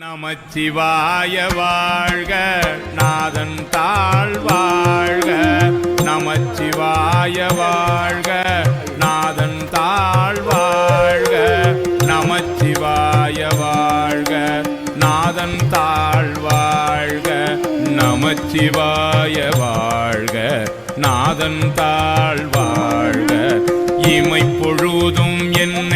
நமச்சிவாய வாழ்க நாதன் தாழ் வாழ்க. நமச்சிவாய வாழ்க நாதன் தாழ் வாழ்க. நமச்சிவாய வாழ்க நாதன் தாழ் வாழ்க. நமச்சிவாய வாழ்க நாதன் தாழ் வாழ்க. இமை பொழுதும் என்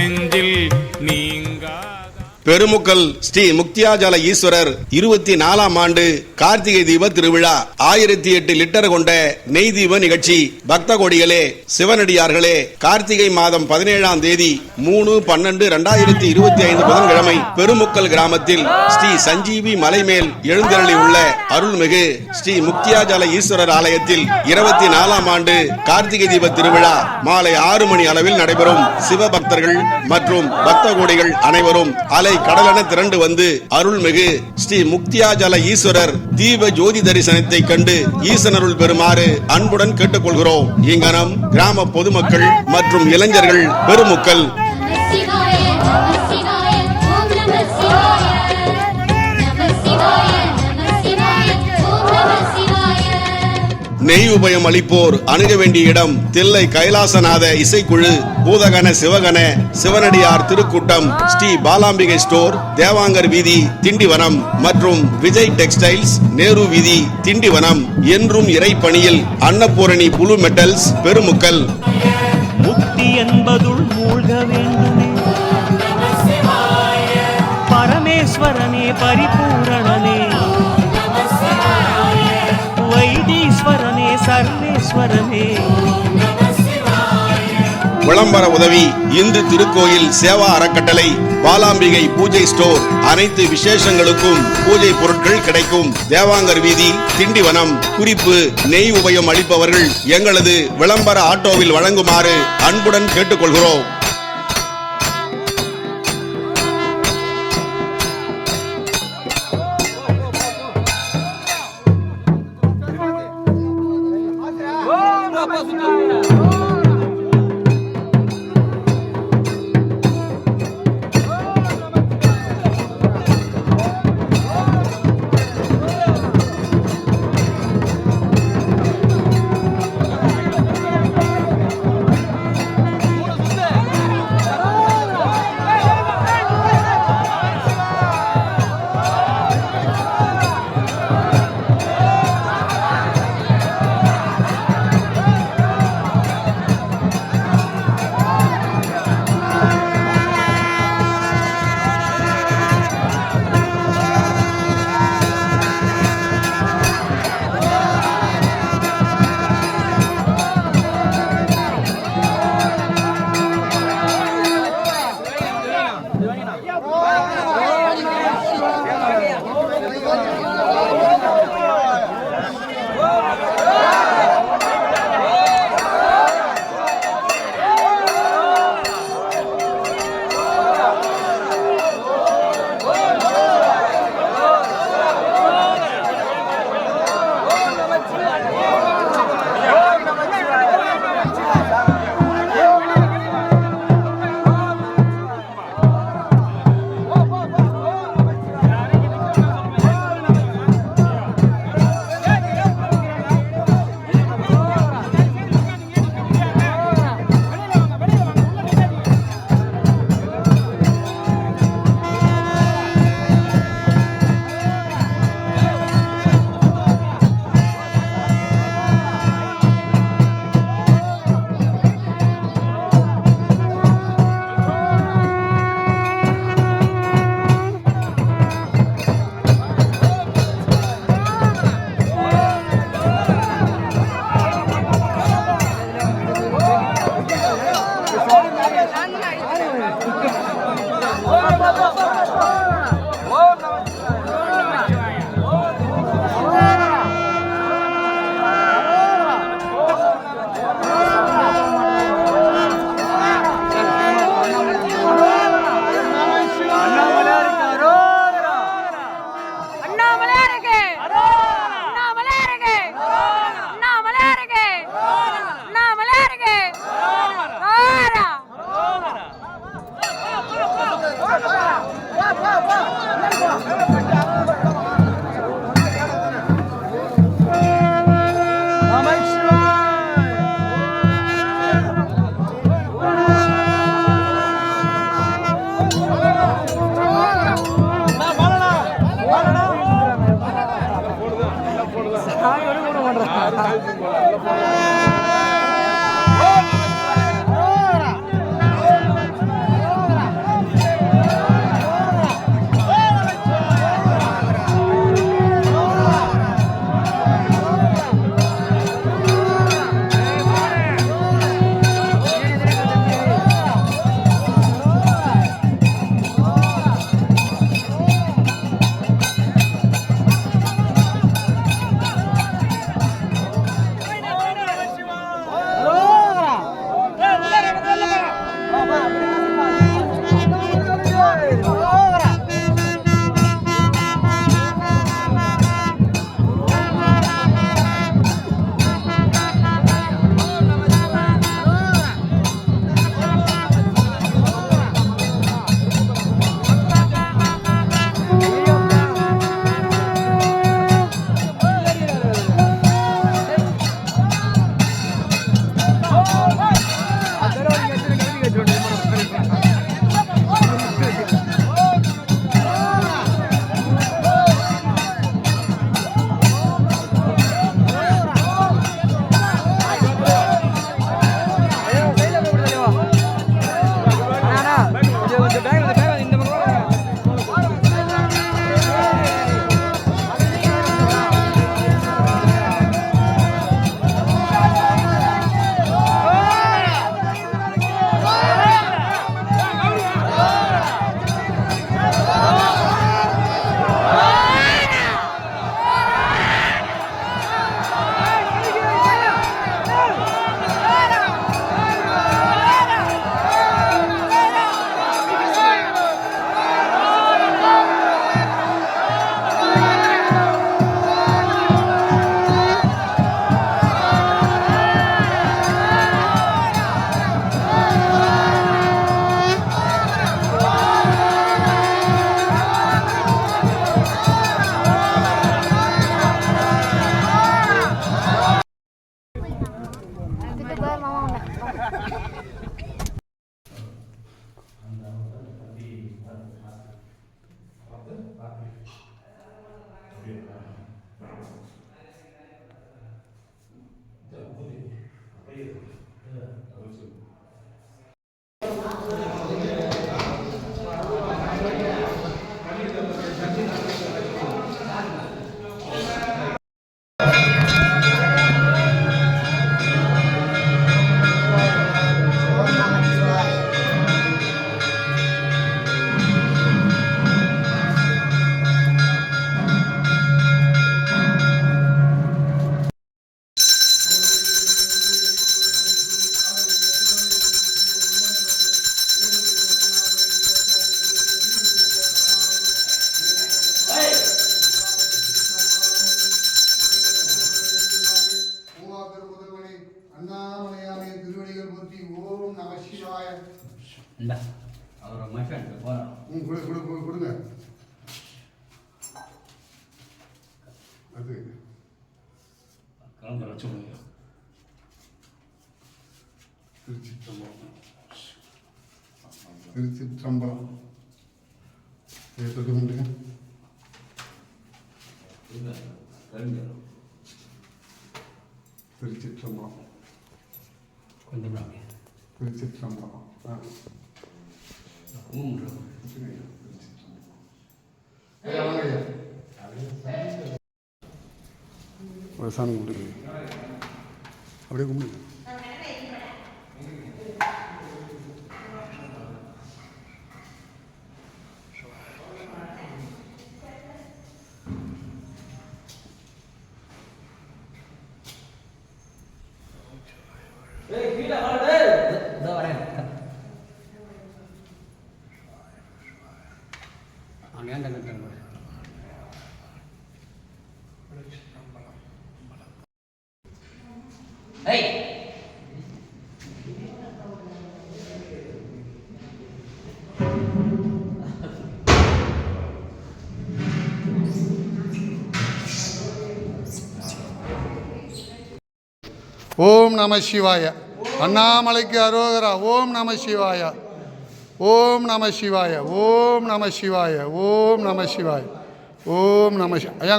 பெருமுக்கல் ஸ்ரீ முக்தியாஜல ஈஸ்வரர் இருபத்தி நாலாம் ஆண்டு கார்த்திகை தீப திருவிழா. ஆயிரத்தி எட்டு லிட்டர் கொண்ட நெய் தீப நிகழ்ச்சி. பக்த கொடிகளே சிவனடியார்களே கார்த்திகை மாதம் பதினேழாம் தேதி மூணு பன்னெண்டு இரண்டாயிரத்தி இருபத்தி ஐந்து புதன்கிழமை பெருமுக்கல் கிராமத்தில் ஸ்ரீ சஞ்சீவி மலைமேல் எழுந்தருளி உள்ள அருள்மிகு ஸ்ரீ முக்தியாஜல ஈஸ்வரர் ஆலயத்தில் இருபத்தி நாலாம் ஆண்டு கார்த்திகை தீப திருவிழா மாலை ஆறு மணி அளவில் நடைபெறும். சிவபக்தர்கள் மற்றும் பக்த கோடிகள் அனைவரும் அலை கடலென திரண்டு வந்து அருள்மிகு ஸ்ரீ முக்தியாஜல ஈஸ்வரர் தீப ஜோதி தரிசனத்தை கண்டு ஈசனருள் பெறுமாறு அன்புடன் கேட்டுக்கொள்கிறோம். இங்கனம் கிராம பொதுமக்கள் மற்றும் இளைஞர்கள் பெருமுக்கள். நெய் உபயம் அளிப்போர் அணுக வேண்டிய இடம் தில்லை கைலாசநாத இசைக்குழு பூதகன சிவகன சிவனடியார் திருக்கூட்டம் ஸ்ரீ பாலாம்பிகை ஸ்டோர் தேவாங்கர் வீதி திண்டிவனம் மற்றும் விஜய் டெக்ஸ்டைல்ஸ் நேரு வீதி திண்டிவனம் என்றும் இறைப்பணியில் அன்னபூரணி புழு மெட்டல்ஸ் பெருமுக்கல். முக்தி என்பதுள் மூழ்க வேண்டுமே. பரமேஸ்வரனே பரிபூரணனே. சர்வேஸ்வரனே விளம்பர உதவி இந்து திருக்கோயில் சேவா அறக்கட்டளை பாலாம்பிகை பூஜை ஸ்டோர் அனைத்து விசேஷங்களுக்கும் பூஜை பொருட்கள் கிடைக்கும். தேவாங்கர் வீதி திண்டிவனம் குறிப்பு நெய் உபயம் அளிப்பவர்கள் எங்களது விளம்பர ஆட்டோவில் வழங்குமாறு அன்புடன் கேட்டுக்கொள்கிறோம். não. you இந்தா. அவரை மச்சான் போகிறோம் ம் கொடு கொடு கொடு கொடுங்க. அது. கிளம்புறோம் சொல்லுங்க திருச்சிற்றம்பலம். திருச்சிற்றம்பலம். கிளம்பிடுறோம் திருச்சிற்றம்பலம். கொஞ்சம் திருச்சிற்றம்பலம். ஆ. கும்பிட்றோம் ஐயா, வாங்க ஐயா. ஒரு ஓம் நம சிவாய. அண்ணாமலைக்கு அரோகரா ஓம் நம சிவாய. ஓம் நம சிவாய ஓம் நம சிவாய ஓம் நம சிவாய ஓம் நம ஐயா